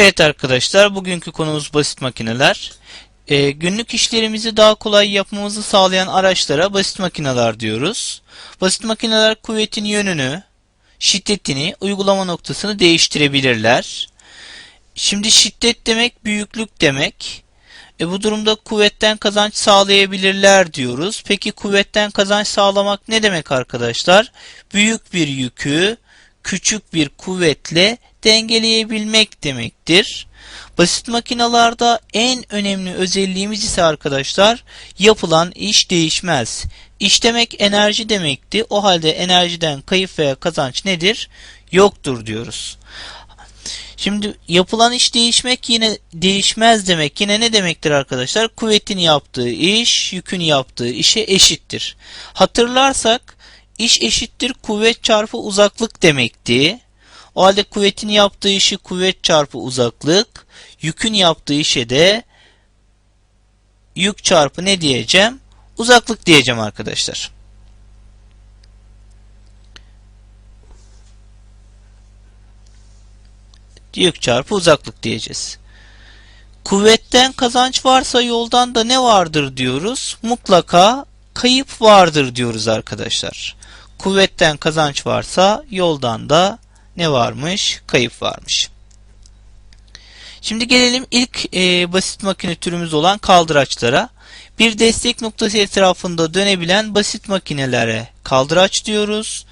Evet arkadaşlar bugünkü konumuz basit makineler. Ee, günlük işlerimizi daha kolay yapmamızı sağlayan araçlara basit makineler diyoruz. Basit makineler kuvvetin yönünü, şiddetini, uygulama noktasını değiştirebilirler. Şimdi şiddet demek büyüklük demek. E bu durumda kuvvetten kazanç sağlayabilirler diyoruz. Peki kuvvetten kazanç sağlamak ne demek arkadaşlar? Büyük bir yükü küçük bir kuvvetle dengeleyebilmek demektir. Basit makinalarda en önemli özelliğimiz ise arkadaşlar yapılan iş değişmez. İş demek enerji demekti. O halde enerjiden kayıp veya kazanç nedir? Yoktur diyoruz. Şimdi yapılan iş değişmek yine değişmez demek. Yine ne demektir arkadaşlar? Kuvvetin yaptığı iş, yükün yaptığı işe eşittir. Hatırlarsak iş eşittir kuvvet çarpı uzaklık demekti. O halde kuvvetin yaptığı işi kuvvet çarpı uzaklık, yükün yaptığı işe de yük çarpı ne diyeceğim? Uzaklık diyeceğim arkadaşlar. Yük çarpı uzaklık diyeceğiz. Kuvvetten kazanç varsa yoldan da ne vardır diyoruz? Mutlaka kayıp vardır diyoruz arkadaşlar. Kuvvetten kazanç varsa yoldan da ne varmış? Kayıp varmış. Şimdi gelelim ilk e, basit makine türümüz olan kaldıraçlara. Bir destek noktası etrafında dönebilen basit makinelere kaldıraç diyoruz.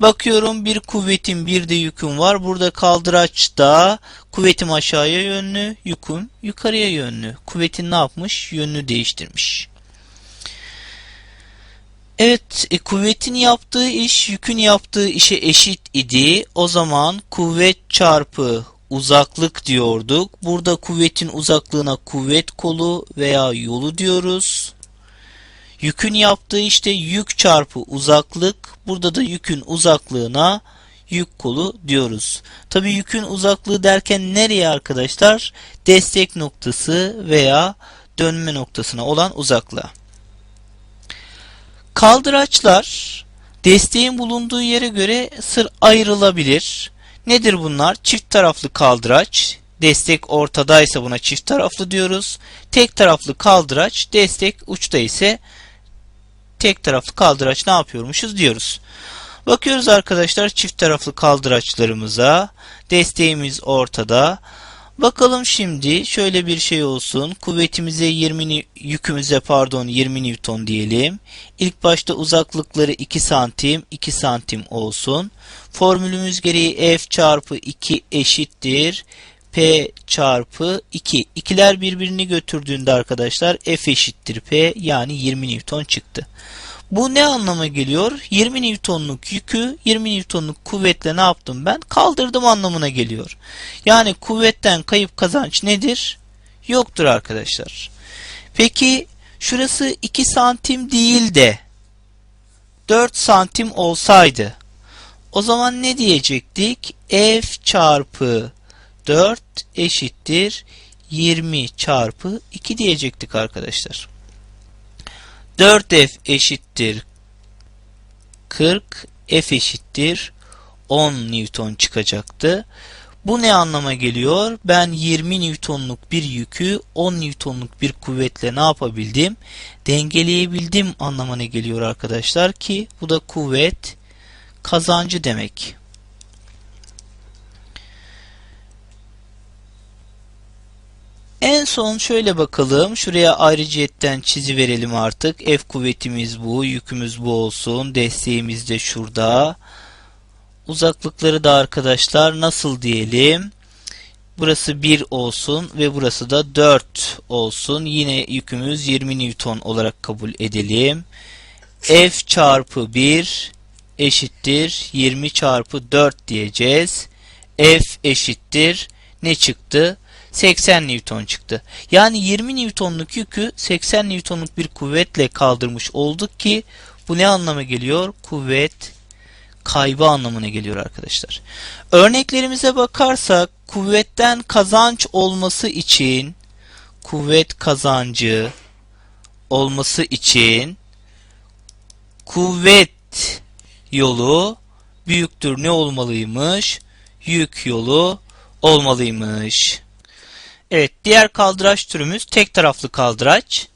Bakıyorum bir kuvvetim bir de yüküm var. Burada kaldıraçta kuvvetim aşağıya yönlü, yüküm yukarıya yönlü. Kuvvetin ne yapmış? Yönünü değiştirmiş. Evet, e, kuvvetin yaptığı iş yükün yaptığı işe eşit idi. O zaman kuvvet çarpı uzaklık diyorduk. Burada kuvvetin uzaklığına kuvvet kolu veya yolu diyoruz. Yükün yaptığı işte yük çarpı uzaklık. Burada da yükün uzaklığına yük kolu diyoruz. Tabi yükün uzaklığı derken nereye arkadaşlar? Destek noktası veya dönme noktasına olan uzaklığa. Kaldıraçlar desteğin bulunduğu yere göre sır ayrılabilir. Nedir bunlar? Çift taraflı kaldıraç. Destek ortadaysa buna çift taraflı diyoruz. Tek taraflı kaldıraç, destek uçta ise tek taraflı kaldıraç ne yapıyormuşuz diyoruz. Bakıyoruz arkadaşlar çift taraflı kaldıraçlarımıza. Desteğimiz ortada. Bakalım şimdi şöyle bir şey olsun. Kuvvetimize 20 yükümüze pardon 20 Newton diyelim. İlk başta uzaklıkları 2 santim 2 santim olsun. Formülümüz gereği F çarpı 2 eşittir. P çarpı 2. İkiler birbirini götürdüğünde arkadaşlar F eşittir P yani 20 Newton çıktı. Bu ne anlama geliyor? 20 Newton'luk yükü 20 Newton'luk kuvvetle ne yaptım ben? Kaldırdım anlamına geliyor. Yani kuvvetten kayıp kazanç nedir? Yoktur arkadaşlar. Peki şurası 2 santim değil de 4 santim olsaydı o zaman ne diyecektik? F çarpı 4 eşittir 20 çarpı 2 diyecektik arkadaşlar. 4f eşittir 40 f eşittir 10 Newton çıkacaktı. Bu ne anlama geliyor? Ben 20 Newton'luk bir yükü 10 Newton'luk bir kuvvetle ne yapabildim? Dengeleyebildim anlamına geliyor arkadaşlar ki bu da kuvvet kazancı demek. En son şöyle bakalım. Şuraya ayrıciyetten çizi verelim artık. F kuvvetimiz bu. Yükümüz bu olsun. Desteğimiz de şurada. Uzaklıkları da arkadaşlar nasıl diyelim? Burası 1 olsun ve burası da 4 olsun. Yine yükümüz 20 Newton olarak kabul edelim. F çarpı 1 eşittir 20 çarpı 4 diyeceğiz. F eşittir ne çıktı? 80 Newton çıktı. Yani 20 Newton'luk yükü 80 Newton'luk bir kuvvetle kaldırmış olduk ki bu ne anlama geliyor? Kuvvet kaybı anlamına geliyor arkadaşlar. Örneklerimize bakarsak kuvvetten kazanç olması için kuvvet kazancı olması için kuvvet yolu büyüktür ne olmalıymış? Yük yolu olmalıymış. Evet, diğer kaldıraç türümüz tek taraflı kaldıraç.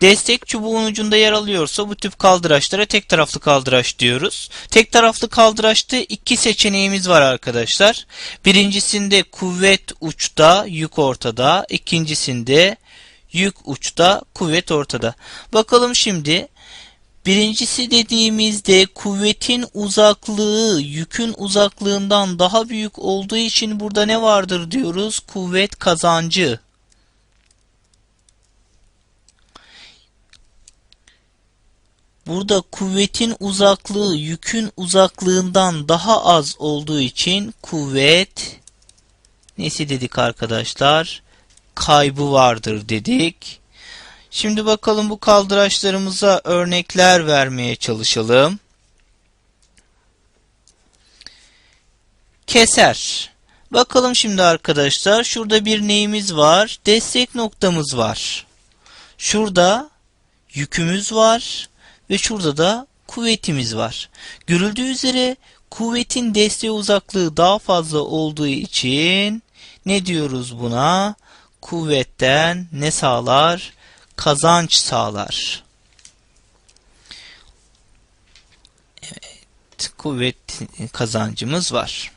Destek çubuğun ucunda yer alıyorsa bu tip kaldıraçlara tek taraflı kaldıraç diyoruz. Tek taraflı kaldıraçta iki seçeneğimiz var arkadaşlar. Birincisinde kuvvet uçta, yük ortada. İkincisinde yük uçta, kuvvet ortada. Bakalım şimdi Birincisi dediğimizde kuvvetin uzaklığı yükün uzaklığından daha büyük olduğu için burada ne vardır diyoruz? Kuvvet kazancı. Burada kuvvetin uzaklığı yükün uzaklığından daha az olduğu için kuvvet nesi dedik arkadaşlar? Kaybı vardır dedik. Şimdi bakalım bu kaldıraçlarımıza örnekler vermeye çalışalım. Keser. Bakalım şimdi arkadaşlar şurada bir neyimiz var? Destek noktamız var. Şurada yükümüz var ve şurada da kuvvetimiz var. Görüldüğü üzere kuvvetin desteğe uzaklığı daha fazla olduğu için ne diyoruz buna? Kuvvetten ne sağlar? Kazanç sağlar. Evet, kuvvet kazancımız var.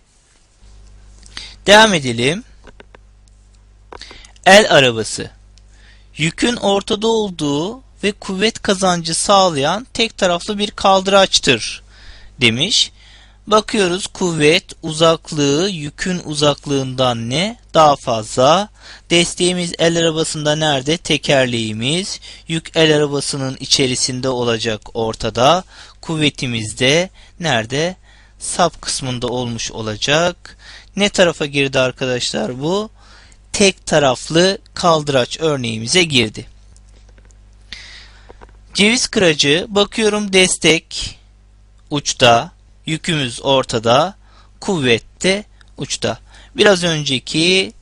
Devam edelim. El arabası. Yükün ortada olduğu ve kuvvet kazancı sağlayan tek taraflı bir kaldıraçtır demiş. Bakıyoruz kuvvet uzaklığı yükün uzaklığından ne? Daha fazla. Desteğimiz el arabasında nerede? Tekerleğimiz. Yük el arabasının içerisinde olacak ortada. Kuvvetimiz de nerede? Sap kısmında olmuş olacak. Ne tarafa girdi arkadaşlar bu? Tek taraflı kaldıraç örneğimize girdi. Ceviz kıracı bakıyorum destek uçta, yükümüz ortada, kuvvette uçta. Biraz önceki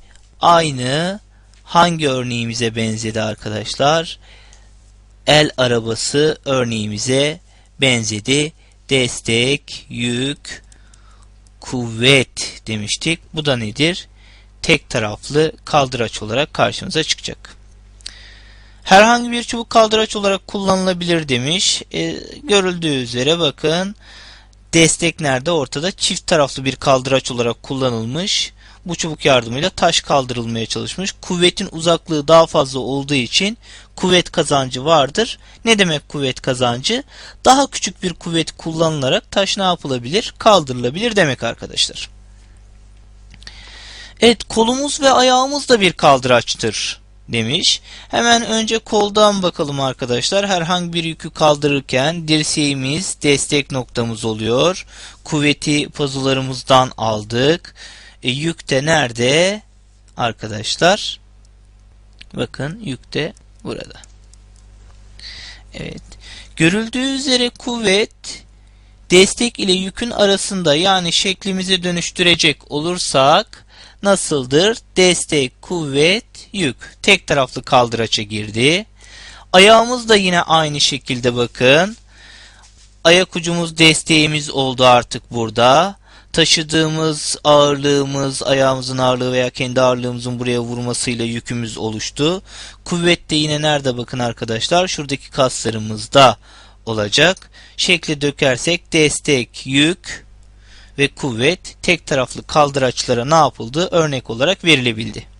aynı hangi örneğimize benzedi arkadaşlar? El arabası örneğimize benzedi. Destek, yük, kuvvet demiştik. Bu da nedir? Tek taraflı kaldıraç olarak karşımıza çıkacak. Herhangi bir çubuk kaldıraç olarak kullanılabilir demiş. E, görüldüğü üzere bakın destek nerede? Ortada çift taraflı bir kaldıraç olarak kullanılmış. Bu çubuk yardımıyla taş kaldırılmaya çalışmış. Kuvvetin uzaklığı daha fazla olduğu için kuvvet kazancı vardır. Ne demek kuvvet kazancı? Daha küçük bir kuvvet kullanılarak taş ne yapılabilir? Kaldırılabilir demek arkadaşlar. Evet kolumuz ve ayağımız da bir kaldıraçtır demiş. Hemen önce koldan bakalım arkadaşlar. Herhangi bir yükü kaldırırken dirseğimiz destek noktamız oluyor. Kuvveti pazularımızdan aldık. E, yük de nerede? Arkadaşlar. Bakın yük de burada. Evet. Görüldüğü üzere kuvvet destek ile yükün arasında yani şeklimizi dönüştürecek olursak nasıldır? Destek, kuvvet, yük. Tek taraflı kaldıraça girdi. Ayağımız da yine aynı şekilde bakın. Ayak ucumuz desteğimiz oldu artık burada. Taşıdığımız ağırlığımız, ayağımızın ağırlığı veya kendi ağırlığımızın buraya vurmasıyla yükümüz oluştu. Kuvvet de yine nerede bakın arkadaşlar? Şuradaki kaslarımızda olacak. Şekli dökersek destek, yük ve kuvvet tek taraflı kaldıraçlara ne yapıldı? Örnek olarak verilebildi.